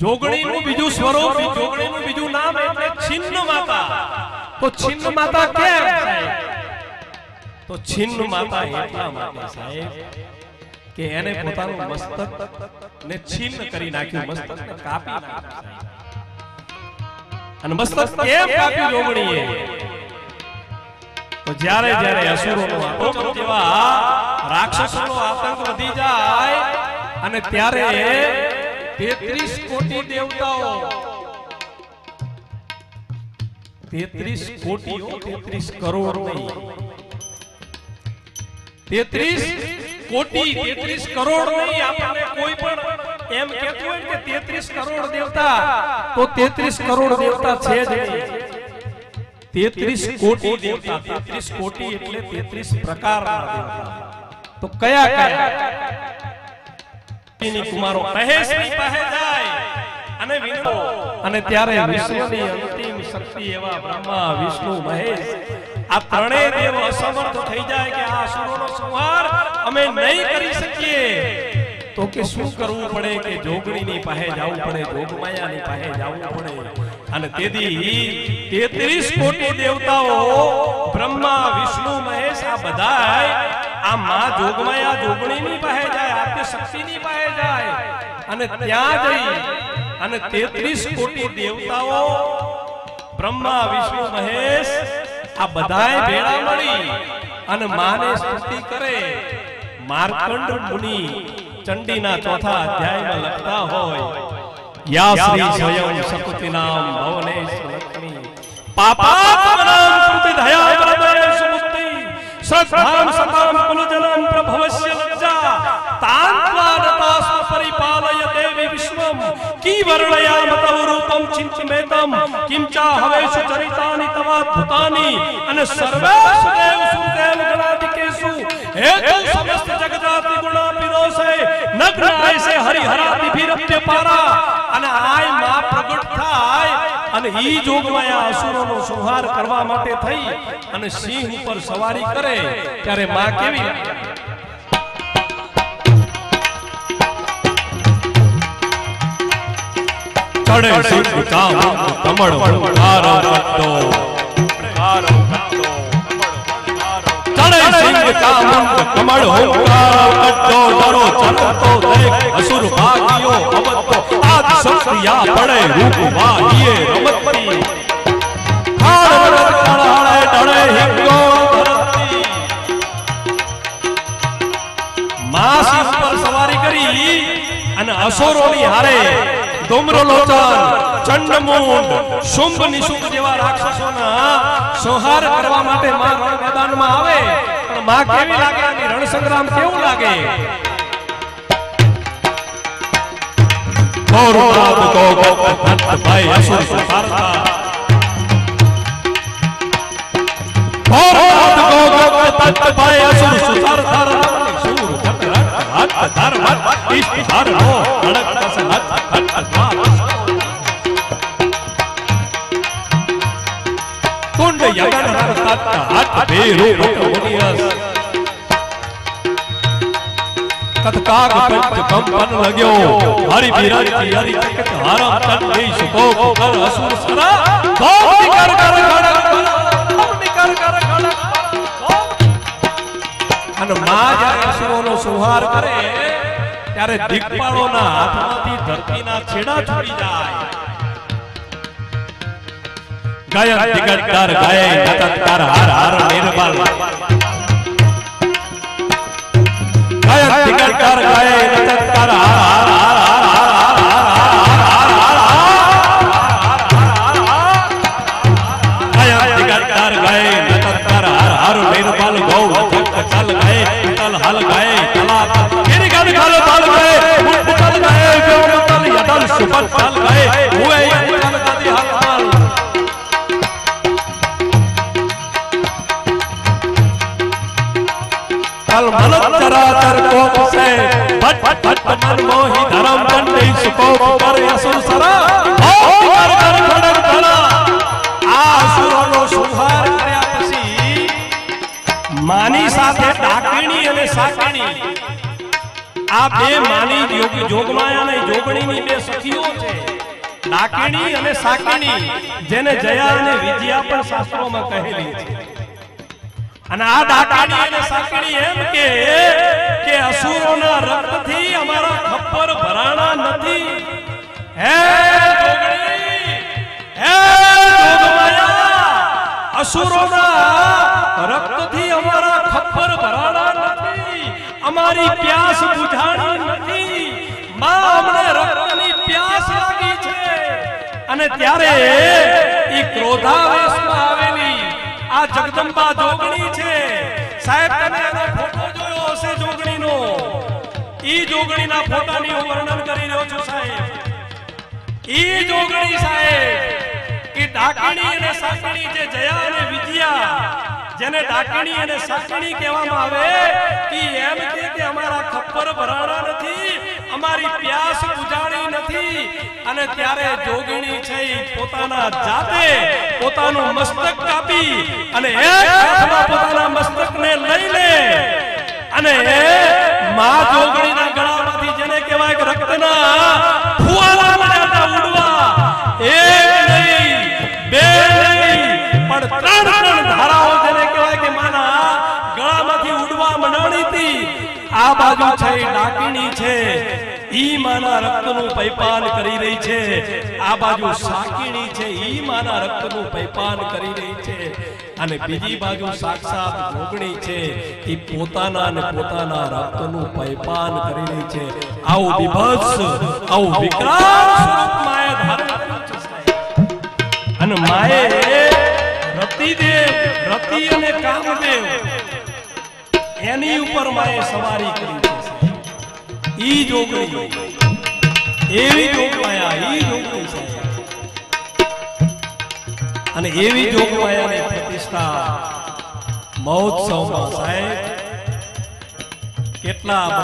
જોગણીનું બીજું સ્વરૂપ જોગણીનું બીજું નામ એટલે છિન્ન માતા. તો છિન્ન માતા કેમ? તો છિન્ન માતા એટલા માટે સાહેબ કે એને પોતાનું મસ્તક ને છિન્ન કરી નાખ્યું મસ્તક કાપી નાખ્યું અને મસ્તક કેમ કાપ્યું જોગણીએ? તો જ્યારે જ્યારે અસુરોનો આક્રમણ જેવા રાક્ષસોનો આતંક વધી જાય અને ત્યારે 33 કોટી દેવતાઓ. તેત્રીસ કોટી તેત્રીસ કરોડ નહીં. 33 કોટી 33 કરોડ નહીં આપણને કોઈ પણ એમ કહેતું હોય કે 33 કરોડ દેવતા તો 33 કરોડ દેવતા છે જ. તેત્રીસ કોટી દેવતા તેત્રીસ કોટી એટલે તેત્રીસ પ્રકારના દેવતા. તો કયા? કયા? ની કુમારો મહેશની પાસે જાય અને વિનો અને ત્યારે વિશ્વની અંતિમ શક્તિ એવા બ્રહ્મા વિષ્ણુ મહેશ. આ ત્રણેય દેવ અસમર્થ થઈ જાય કે આ અસુરોનો સંહાર અમે નહીં કરી શકીએ. તો કે શું કરવું પડે કે જોગણીની પાસે જવું પડે જોગમાયાની પાસે જવું પડે? અને તેથી તેત્રીસ કોટી દેવતાઓ બ્રહ્મા વિષ્ણુ મહેશ આ બધાય આ માં જોગમાયા જોગણીની પાસે જાય, આદ્ય શક્તિની પાસે જાય. અને ત્યાં જઈ અને તેત્રીસ કોટી દેવતાઓ, બ્રહ્મા, વિષ્ણુ, મહેશ, આ બધાય ભેળા મળી અને માને સ્તુતિ કરે. માર્કંડ મુનિ ચંડીના ચોથા અધ્યાયમાં લખતા હોય, યા શ્રી સ્વયં શક્તિ નામ ભવનેશ લક્ષ્મી પાપાત્મનામ કૃતિ દયા પ્રદયેશ મુક્તિ શ્રદ્ધામ સતામ વર્ણયામ રૂપમ કિંચા હવેશ ચરિતાનિ તવા ભૂતાનિ અને સર્વેષુ દેવ સુદેવ ગણાધિકેષુ હેતુ સમસ્ત જગદાતિ ગુણા પિરોસે નગ્ન આયસે હરિહરાતિ ભીરપ્ય પારા અને આય મા પ્રગટ થાય અને ઈ જોગમાયા અસુરોનો સંહાર કરવા માટે થઈ અને સિંહ ઉપર સવારી કરે ત્યારે માં કેવી લાગે? સિંહ ચામ કમળ હુંકાર વટ્ટો ચડે સિંહ ચામુંડ કમળ હુંકાર વટ્ટો ડરો ચરતો દેખ. અસુર ભાગ્યો અવતો આદ શક્તિયા પડે રૂપ વાહીએ રમતી હાડ વરદ ડળે હિંગો માસી સવારી કરી અને અસુરોની હારે ધૂમ્રલોચન ચંડમુંડ શુંભ નિશુંભ જેવા રાક્ષસોના સંહાર કરવા માટે માં રણ મેદાનમાં આવે પણ માં કેવી લાગે અને રણ સંગ્રામ કેવું લાગે ગૌરવનાથ કો ગોપનાથ ભાઈ અસુર સંહારતા ગૌરવનાથ કો ગોપનાથ ભાઈ અસુર સંહારતા શૂર ચક્ર હટ ધર્મ ઇષ્ટ ધર્મો અડક મુનિયસ પંચ કંપન લગ્યો હરિ બિરંતી હરિ ચકત હરમ તંડી સુકો કર અસુર સરા ધોમ નિકર કર ખડક ધોમ કર અને માં જ્યારે અસુરોનો સંહાર કરે, ત્યારે દિગ્પાળોના હાથમાંથી ધરતીના છેડા છૂટી જાય. ગાયન દિગંતર ગાય નતંતર હર હર નિર્બલ ગાયન દિગંતર ગાય નતંતર ધરમ દંડી સુકો પર યસુ સર ઓ મર મર મર મર આ અસુરોનો સંહાર કર્યા પછી માની સાથે ડાકણી અને સાકણી આ બે માની જોગ જોગમાયા અને જોગણીની બે સખીઓ છે। ડાકણી અને સાકણી જેને જયા અને વિજયા પણ શાસ્ત્રોમાં કહેલી છે। અને આ ડાકણી અને સાકણી એમ કે અમારા ભરાણા નથી. હે હે અસુરોના રક્તથી અમારા ખપ્પર ભરાણા નથી. અમારી પ્યાસ બુઝાણી નથી. માં અમને રક્તની પ્યાસ લાગી છે. અને ત્યારે ઈ ક્રોધાવેશમાં આવેલી આ જગદંબા જોગણી છે. સાહેબ, તમે એનો ઈ જોગણીના ફોટાની હું વર્ણન કરી રહ્યો છું સાહેબ. ઈ જોગણી સાહેબ, કે ડાકીણી અને સાકણી જે જયા અને વિજયા, જેને ડાકીણી અને સાકણી કહેવામાં આવે કે એમ કે કે અમારા ખપ્પર ભરાણા નથી, અમારી પ્યાસ બુજાણી નથી, અને ત્યારે જોગણી છે પોતાના જાતે પોતાનું મસ્તક કાપી અને એક હાથમાં પોતાના મસ્તકને લઈને અને મા જોગણીના ગળામાંથી જેને કહેવાય કે રક્તના ફુવારા મળ્યા ઉડવા એક નહીં બે નહીં પણ ત્રણ ત્રણ ધારાઓ જેને કહેવાય કે માના ગળામાંથી ઉડવા મંડાણી હતી આ બાજુ છે ડાકીની ડાકીણી છે. ઈ માના રક્તનું પૈપાન કરી રહી છે આ બાજુ સાકીણી છે, ઈ માના રક્તનું પૈપાન કરી રહી છે અને બીજી બાજુ સાક્ષાત ભોગણી છે, ઈ પોતાના અને પોતાના રક્તનું પૈપાન કરી રહી છે આવું વિભત્સ, આવું વિકરાળ સ્વરૂપ માએ ધારણ. અને માએ રતિદેવ, રતિ અને કામદેવ, એની ઉપર માએ સવારી કરી છે. ઈ જોગણી એવી જોગમાયા ઈ જોગણી સાહેબ અને એવી જોગમાયાની પ્રતિષ્ઠા મહોત્સવમાં સાહેબ. કેટલા